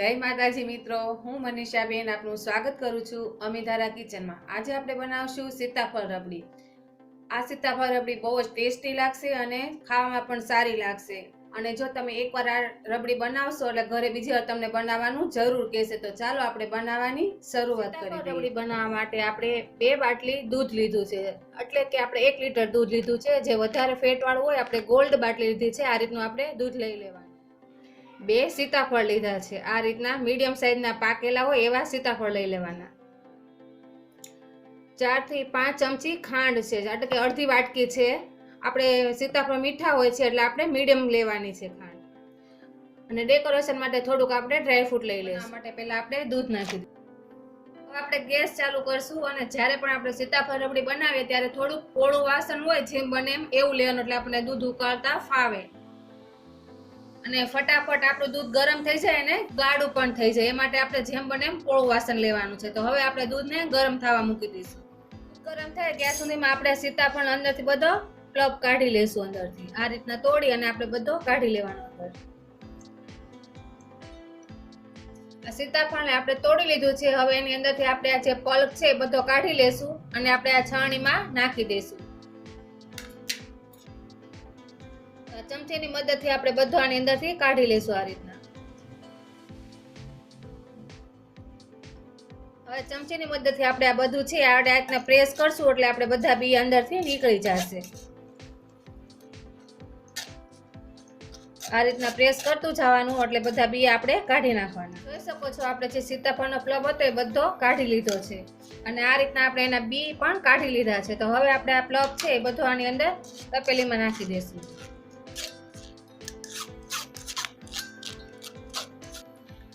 જય માતાજી મિત્રો હું મનીષાબેન આપનું સ્વાગત કરું છું અમીધારા કિચનમાં. આજે આપણે બનાવશું સીતાફળ રબડી. આ સીતાફળ રબડી બહુ જ ટેસ્ટી લાગશે અને ખાવામાં પણ સારી લાગશે. અને જો તમે એકવાર આ રબડી બનાવશો એટલે ઘરે બીજી વાર તમને બનાવવાનું જરૂર કહેશે. તો ચાલો આપણે બનાવવાની શરૂઆત કરીએ રબડી બનાવવા માટે આપણે બે બાટલી દૂધ લીધું છે. એટલે કે આપણે એક લીટર દૂધ લીધું છે. જે વધારે ફેટવાળું હોય આપણે ગોલ્ડ બાટલી લીધી છે. આ રીતનું આપણે દૂધ લઈ લેવાનું. બે સીતાફળ લીધા છે. આ રીતના મીડિયમ સાઈઝના પાકેલા હોય એવા સીતાફળ લઈ લેવાના. ચારથી પાંચ ચમચી ખાંડ છે એટલે કે અડધી વાટકી છે. આપણે સીતાફળ મીઠા હોય છે એટલે આપણે મીડિયમ લેવાની છે ખાંડ. અને ડેકોરેશન માટે થોડુંક આપણે ડ્રાયફ્રૂટ લઈ લઈશું. માટે પહેલાં આપણે દૂધ નાખી દઈશું. આપણે ગેસ ચાલુ કરશું અને જ્યારે પણ આપણે સીતાફળ રબડી બનાવીએ ત્યારે થોડુંક પોળું વાસણ હોય જેમ બને એમ એવું લેવાનું એટલે આપણે દૂધ ઉકાળતા ફાવે. અને ફટાફટ આપણું દૂધ ગરમ થઈ જાય અને ગાઢું પણ થઈ જાય. એ માટે આપણે જેમ બને એમ પોળું વાસણ લેવાનું છે. તો હવે આપણે દૂધને ગરમ થવા મૂકી દઈશું. ગરમ થાય ત્યાં સુધીમાં આપણે સીતાફળ અંદરથી બધો પ્લબ કાઢી લેશું અંદરથી. આ રીતના તોડી અને આપણે બધો કાઢી લેવાનો અંદર. આ સીતાફળને આપણે તોડી લીધું છે. હવે એની અંદરથી આપણે આ જે પલ્પ છે એ બધો કાઢી લેશું અને આપણે આ છાણીમાં નાખી દઈશું. ચમચીની મદદથી આપણે બધું આની અંદરથી કાઢી લેશું આ રીતના. હવે ચમચીની મદદથી આપણે આ બધું છે આપણે આ રીતના પ્રેસ કરશું એટલે આપણે બધા બી અંદરથી નીકળી જશે. આ રીતના પ્રેસ કરતું જવાનું એટલે બધા બી આપણે કાઢી નાખવાના. જોઈ શકો છો આપણે જે સીતાફળનો પ્લબ હતો એ બધો કાઢી લીધો છે. અને આ રીતના આપણે એના બી પણ કાઢી લીધા છે. તો હવે આપણે આ પ્લબ છે એ બધું આની અંદર તપેલીમાં નાખી દઈશું.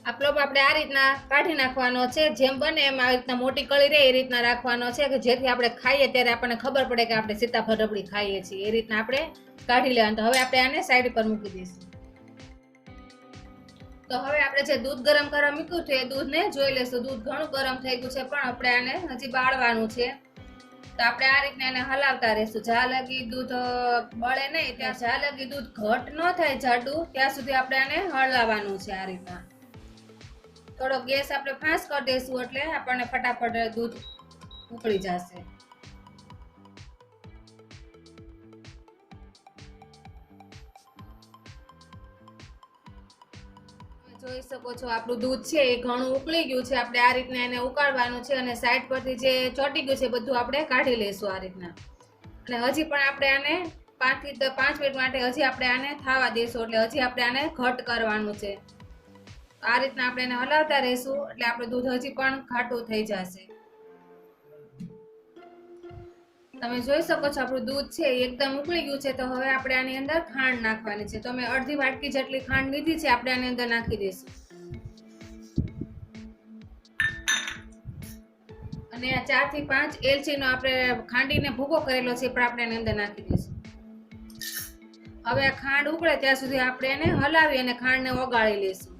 આ આપણે આ રીતના કાઢી નાખવાનો છે. જેમ બને એમ આ રીતના મોટી કળી રહે એ રીતના રાખવાનો છે કે જેથી આપણે ખાઈએ ત્યારે આપણને ખબર પડે કે આપણે સીતાફળ રબડી ખાઈએ છીએ. એ રીતના આપણે કાઢી લેવાનું. તો હવે આપણે આને સાઈડ પર મૂકી દઈશું. તો હવે આપણે જે દૂધ ગરમ કરવા મૂક્યું છે એ દૂધને જોઈ લેશું દૂધ ઘણું ગરમ થઈ ગયું છે, પણ આપણે આને હજી બાળવાનું છે. તો આપણે આ રીતના એને હલાવતા રહેશું. જ્યાં લગી દૂધ બળે નહીં, ત્યાં જ્યાં લગી દૂધ ઘટ ન થાય જાડું ત્યાં સુધી આપણે આને હળવાનું છે આ રીતના. થોડો ગેસ આપણે ફાસ્ટ કરી દઈશું એટલે આપણને ફટાફટ દૂધ ઉકળી જશે. જોઈ શકો છો આપણું દૂધ છે એ ઘણું ઉકળી ગયું છે. આપણે આ રીતના એને ઉકાળવાનું છે અને સાઈડ પરથી જે ચોટી ગયું છે બધું આપણે કાઢી લઈશું આ રીતના. અને હજી પણ આપણે આને પાંચથી પાંચ મિનિટ માટે હજી આપણે આને થાવા દઈશું એટલે હજી આપણે આને ઘટ કરવાનું છે. આ રીતના આપણે એને હલાવતા રહીશું, એટલે આપણું દૂધ હજી પણ ઘાટું થઈ જશે. તમે જોઈ શકો છો, આપણું દૂધ છે એકદમ ઉકળી ગયું છે, તો હવે આપણે આની અંદર ખાંડ નાખવાની છે. તો અમે અડધી વાટકી જેટલી ખાંડ લીધી છે, આપણે આની અંદર નાખી દઈશું. અને આ ચારથી પાંચ એલચીનો આપણે ખાંડીને ભૂકો કરેલો છે પણ આપણે એની અંદર નાખી દઈશું. હવે આ ખાંડ ઉકળે, ત્યાં સુધી આપણે એને હલાવી અને ખાંડને ઓગાળી લઈશું.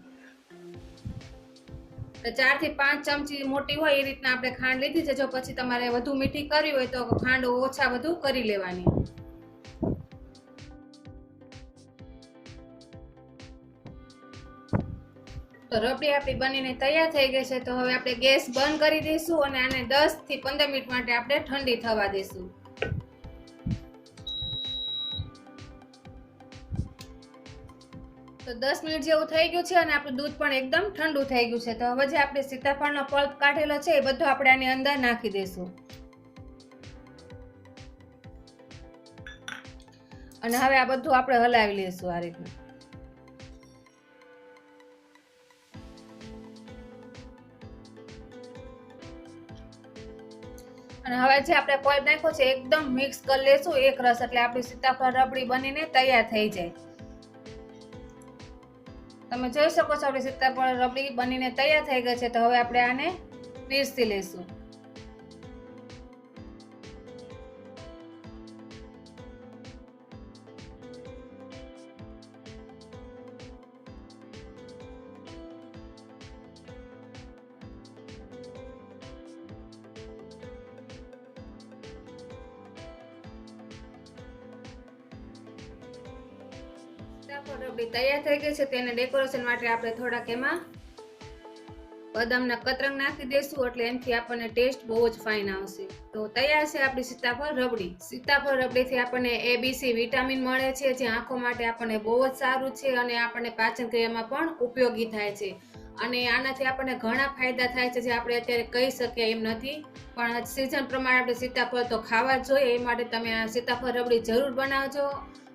તો ચારથી પાંચ ચમચી મોટી હોય એ રીતના આપણે ખાંડ લીધી છે. જો પછી તમારે વધુ મીઠી કરવી હોય તો ખાંડ ઓછા વધુ કરી લેવાની. તો રબડી આપણી બનીને તૈયાર થઈ ગઈ છે. તો હવે આપણે ગેસ બંધ કરી દઈશું અને આને દસથી પંદર મિનિટ માટે આપણે ઠંડી થવા દઈશું. તો દસ મિનિટ જેવું થઈ ગયું છે અને આપણું દૂધ પણ એકદમ ઠંડુ થઈ ગયું છે. તો હવે જે આપણે સીતાફળનો પલ્પ કાઢેલો છે એ બધો આપણે આની અંદર નાખી દઈશું. અને હવે આ બધું આપણે હલાવી લઈશું આ રીતનું. અને હવે જે આપણે પલ્પ નાખ્યો છે એકદમ મિક્સ કરી લેશું એક રસ એટલે આપણી સીતાફળ રબડી બનીને તૈયાર થઈ જાય. તમે જોઈ શકો છો આપણી સીતાફળ રબડી બનીને તૈયાર થઈ ગઈ છે. તો હવે આપણે આને પીરસી લઈશું. સીતાફળ તૈયાર થઈ ગઈ છે. તેને ડેકોરેશન માટે આપણે થોડાક એમાં બદામના કતરંગ નાખી દેશું, એટલે એમથી આપણને ટેસ્ટ બહુ જ ફાઇન આવશે. તો તૈયાર છે આપણી સીતાફળ રબડી. સીતાફળ રબડીથી આપણને એ બી વિટામિન મળે છે, જે આંખો માટે આપણને બહુ જ સારું છે અને આપણને પાચન ક્રિયામાં પણ ઉપયોગી થાય છે. અને આનાથી આપણને ઘણા ફાયદા થાય છે, જે આપણે અત્યારે કહી શકીએ એમ નથી. પણ સિઝન પ્રમાણે આપણે સીતાફળ તો ખાવા જ જોઈએ. એ માટે તમે આ સીતાફળ રબડી જરૂર બનાવજો.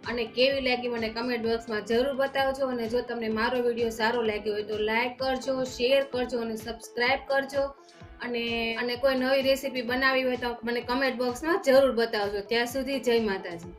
અને કેવી લાગી મને કમેન્ટ બોક્સમાં જરૂર બતાવજો અને જો તમને મારો વીડિયો સારો લાગ્યો હોય તો લાઈક કરજો શેર કરજો અને સબસ્ક્રાઈબ કરજો. અને અને કોઈ નવી રેસીપી બનાવી હોય તો મને કમેન્ટ બોક્સમાં જરૂર બતાવજો. ત્યાં સુધી જય માતાજી.